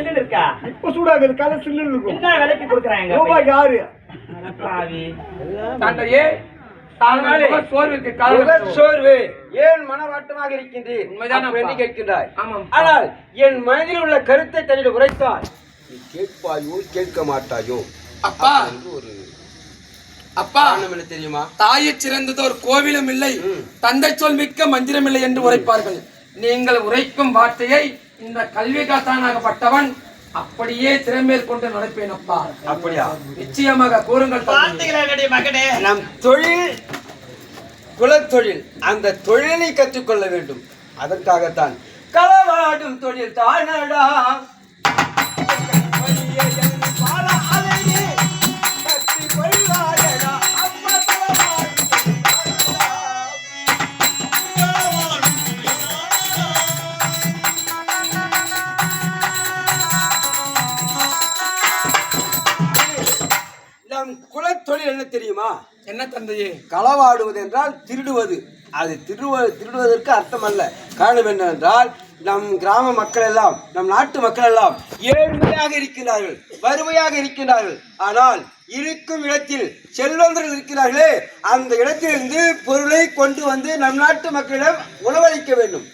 சில்லுன்னு இருக்கா? இப்ப சூடாகுது கதை சில்லுன்னு இருக்கும். என்ன விலைக்கு கொடுக்குறாங்க? ரூபாய் ஆறு. பாவி தந்தையே சோர்வுக்கு காரணம். சோர்வு. ஏன் மனவாட்டமாக இருக்கின்றீர்? உண்மைதான் அப்படி என்று அப்பா. கேட்கின்றாய்? ஆமாம். ஆனால் என் மனதில் உள்ள கருத்தை தன்னிடம் உரைத்தால் நீ கேட்பாயோ கேட்க மாட்டாயோ? அப்பா. என்று ஒரு அப்பா. என்ன தெரியுமா? தாயைச் சிறந்ததோர் கோவிலும் இல்லை. தந்தை சொல் மிக்க மந்திரம் இல்லை என்று உரைப்பார்கள். நீங்கள் உரைக்கும் வார்த்தையை இந்த கல்வி காத்தானாகப்பட்டவன் அப்படியே திறமேல் கொண்டு நடப்பேன் அப்பா அப்படியா? நிச்சயமாக கூறுங்கள் மகனே. நம் தொழில் குலத்தொழில் அந்த தொழிலை கற்றுக்கொள்ள வேண்டும். அதற்காகத்தான் களவாடும் தொழில் தானடா. நம் குலத்தொழில் என்ன தெரியுமா? என்ன தந்தையே? களவாடுவது என்றால் திருடுவது. அது திருடுவ திருடுவதற்கு அர்த்தம் அல்ல காரணம் என்னவென்றால் நம் கிராம மக்கள் எல்லாம் நம் நாட்டு மக்கள் எல்லாம் ஏழ்மையாக இருக்கிறார்கள் வறுமையாக இருக்கின்றார்கள். ஆனால் இருக்கும் இடத்தில் செல்வந்தர்கள் இருக்கிறார்களே அந்த இடத்திலிருந்து பொருளை கொண்டு வந்து நம் நாட்டு மக்களிடம் உணவளிக்க வேண்டும்.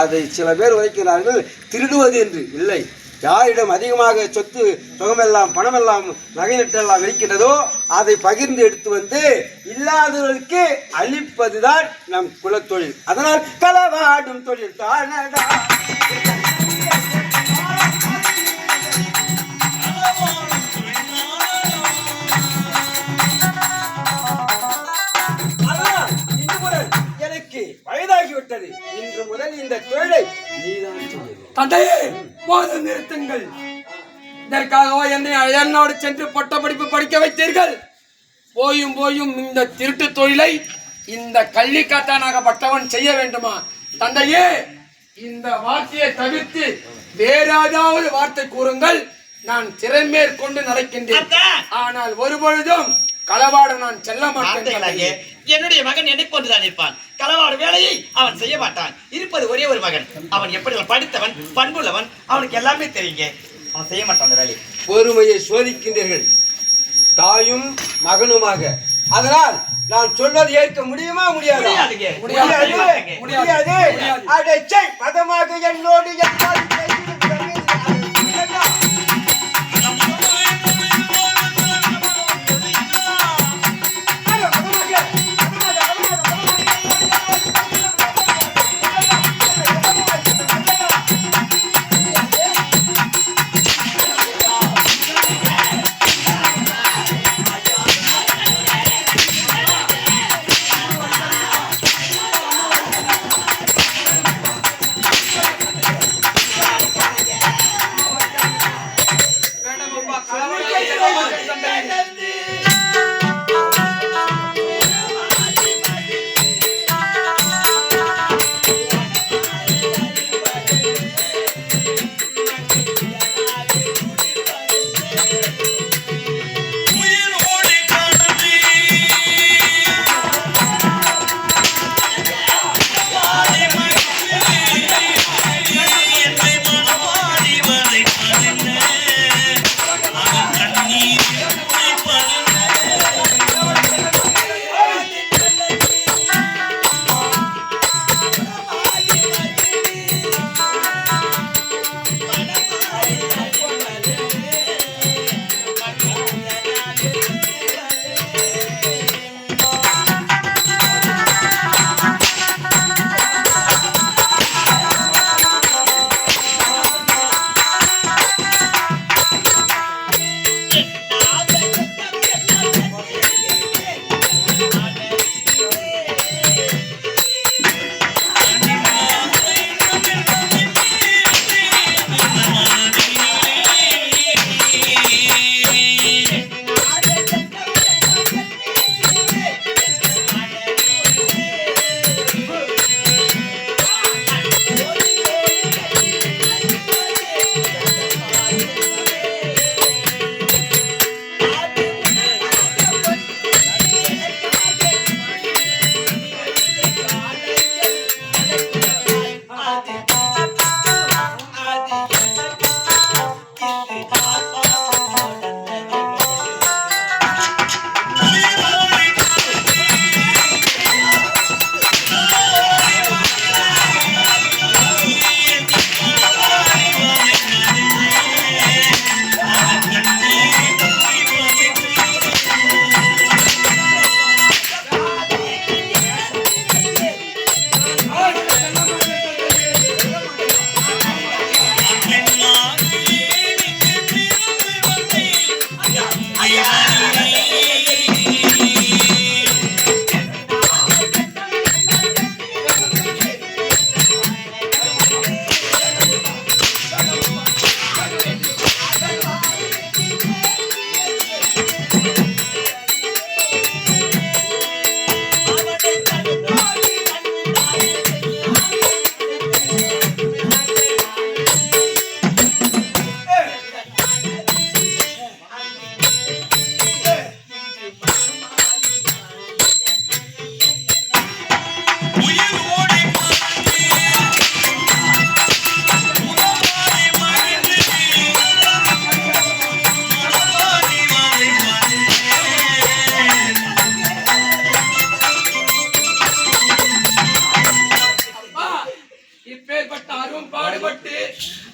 அதை சில பேர் உரைக்கிறார்கள் திருடுவது என்று. இல்லை. யாரிடம் அதிகமாக சொத்து சுகமெல்லாம் பணமெல்லாம் நகை நட்டெல்லாம் இருக்கின்றதோ அதை பகிர்ந்து எடுத்து வந்து இல்லாதவர்களுக்கு அளிப்பதுதான் நம் குலத்தொழில். அதனால் களவாடும் தொழில் தானடா. முதல் எனக்கு வயதாகிவிட்டது. இன்று முதல் இந்த தொழிலை நீதான் தந்தையே! போதும் நிறுத்துங்கள். இதற்காகவா என்னை அயனோடு சென்று பட்ட படிப்பு படிக்க வைத்தீர்கள். போயும் போயும் இந்த திருட்டு தொழிலை இந்த கல்வி காத்தானாகப்பட்டவன் செய்ய வேண்டுமா? தந்தையே இந்த வார்த்தையை தவிர்த்து வேற ஏதாவது வார்த்தை கூறுங்கள். நான் திறமேற் கொண்டு நடக்கின்றேன்! ஆனால் ஒரு பொழுதும் களவாட நான் செல்ல மாட்டேன். என்னுடைய மகன் என்னை போன்றுதான் இருப்பான். களவாடு வேலையை அவன் செய்ய மாட்டான். இருப்பது ஒரே ஒரு மகன். அவன் எப்படி படித்தவன் பண்புள்ளவன். அவனுக்கு எல்லாமே தெரியுங்க. அவன் செய்ய மாட்டான் அந்த வேலையை. பொறுமையை சோதிக்கின்றீர்கள். தாயும் மகனுமாக. அதனால் நான் சொல்வது ஏற்க முடியுமா? முடியாதா. முடியாது. முடியாது. முடியாது. முடியாது. முடியாது. அடைச்சை பதமாக என்னோடு என்னால்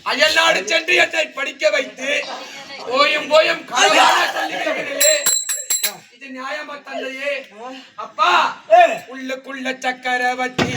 அயல்நாடு சென்று என்னை படிக்க வைத்து போயும் போயும் இது நியாயமா தந்தையே? அப்பா உள்ளுக்குள்ள சக்கரவர்த்தி.